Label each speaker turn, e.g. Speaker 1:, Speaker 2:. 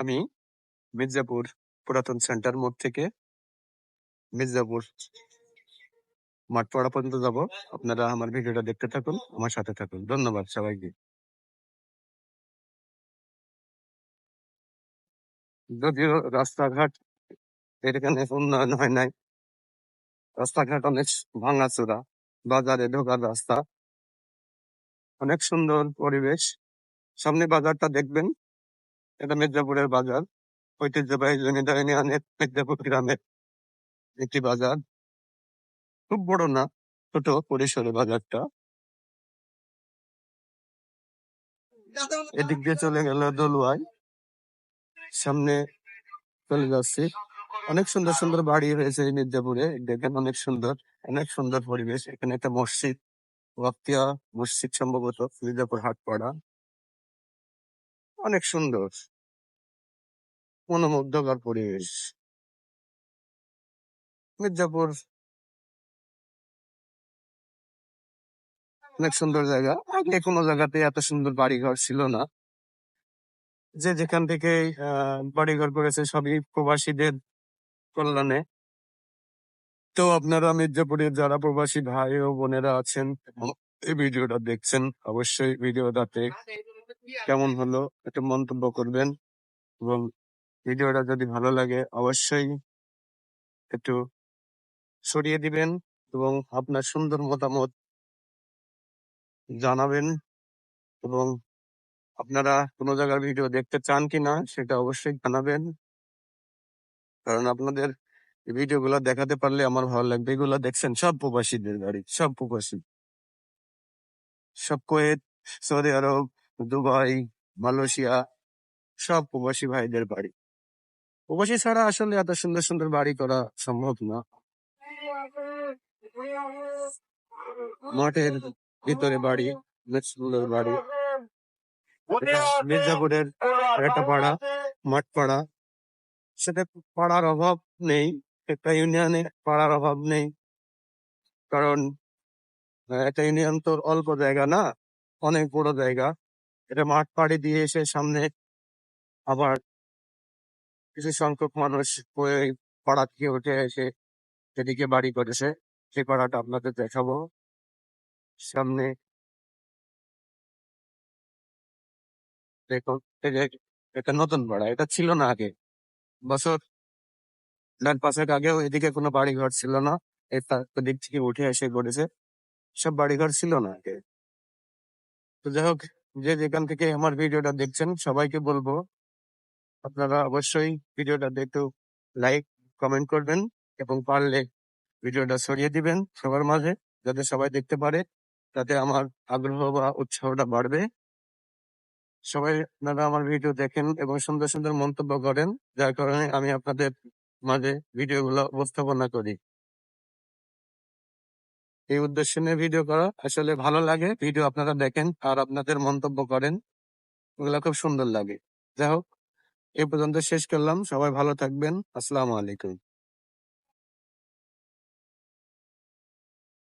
Speaker 1: আমি মির্জাপুর পুরাতন সেন্টার মোড় থেকে মির্জাপুর মাঠপাড়া পর্যন্ত যাব। আপনারা আমার ভিডিওটা দেখতে থাকুন, আমার সাথে থাকুন। ধন্যবাদ সবাইকে। যদিও রাস্তাঘাট এখানে উন্নয়ন হয় নাই, রাস্তাঘাট অনেক ভাঙাচোরা, বাজারে ঢোকার রাস্তা, অনেক সুন্দর পরিবেশ। সামনে বাজারটা দেখবেন এটা মির্জাপুরের বাজার। ঐতিহ্যবাহী জমিদার ইউনিয়নের মির্জাপুর গ্রামের একটি বাজার। খুব বড় না, ছোট পরিসরে বাজারটা। এদিক দিয়ে চলে গেল দলুয়ায় সামনে চলে যাচ্ছি। অনেক সুন্দর সুন্দর বাড়ি রয়েছে এই মির্জাপুরে। দেখেন অনেক সুন্দর অনেক সুন্দর পরিবেশ। এখানে একটা মসজিদ, ওয়াক্তিয়া মসজিদ সম্ভবত, মির্জাপুর হাটপাড়া। অনেক সুন্দর। মনোমুগ্ধকর পরিবেশ। মির্জাপুর। অনেক সুন্দর জায়গা। আগে কোনো জায়গাতে এত সুন্দর বাড়িঘর ছিল না। যে যেখান থেকে বাড়িঘর করেছে সবই প্রবাসীদের কল্যাণে। তো আপনারা মির্জাপুরের যারা প্রবাসী ভাই ও বোনেরা আছেন, এই ভিডিওটা দেখছেন, অবশ্যই ভিডিওটাতে কেমন হলো, একটু মন্তব্য করবেন এবং ভিডিওটা যদি ভালো লাগে অবশ্যই একটু ছড়িয়ে দিবেন এবং আপনার সুন্দর মতামত জানাবেন এবং আপনারা কোনো জায়গার ভিডিও দেখতে চান কিনা সেটা অবশ্যই জানাবেন। কারণ আপনাদের ভিডিও গুলা দেখাতে পারলে আমার ভালো লাগবে। এগুলো দেখছেন সব প্রবাসীদের গাড়ি সব প্রবাসী। সব কোয়েত, সৌদি আরব, দুবাই, মালয়েশিয়া, সব প্রবাসী ভাইদের বাড়ি। প্রবাসী ছাড়া আসলে এত সুন্দর সুন্দর বাড়ি করা সম্ভব না। মাঠের ভিতরে বাড়ি অনেক সুন্দর বাড়ি। মির্জাপুরের একটা পাড়া, মাঠ পাড়া। সেটা পাড়ার অভাব নেই, একটা ইউনিয়নে পাড়ার অভাব নেই। কারণ একটা ইউনিয়ন তো অল্প জায়গা না, অনেক বড় জায়গা। এটা মাঠ পাড়ি দিয়ে এসে সামনে আবার কিছু সংখ্যক মানুষ পাড়া থেকে উঠে এসে সেদিকে বাড়ি করেছে। সেই পাড়াটা আপনাদের দেখাবো। সামনে যে একটা নতুন পাড়া, এটা ছিল না আগে। বছর ডান পাঁচেক আগেও এদিকে কোনো বাড়ি ঘর ছিল না। তার দিক থেকে উঠে এসে করেছে। সব বাড়ি ঘর ছিল না আগে। তো যাই হোক, যে যেখান থেকে আমার ভিডিওটা দেখছেন, সবাইকে বলব আপনারা অবশ্যই ভিডিওটা একটু লাইক কমেন্ট করবেন এবং পারলে ভিডিওটা ছড়িয়ে দিবেন সবার মাঝে যাতে সবাই দেখতে পারে, তাতে আমার আগ্রহ বা উৎসাহটা বাড়বে। সবাই আপনারা আমার ভিডিও দেখেন এবং সুন্দর সুন্দর মন্তব্য করেন, যার কারণে আমি আপনাদের মাঝে ভিডিওগুলো উপস্থাপনা করি। এই উদ্দেশ্য নিয়ে ভিডিও করা আসলে ভালো লাগে, ভিডিও আপনারা দেখেন আর আপনাদের মন্তব্য করেন, ওগুলা খুব সুন্দর লাগে। যাই হোক এই পর্যন্ত শেষ করলাম। সবাই ভালো থাকবেন। আসসালামু আলাইকুম।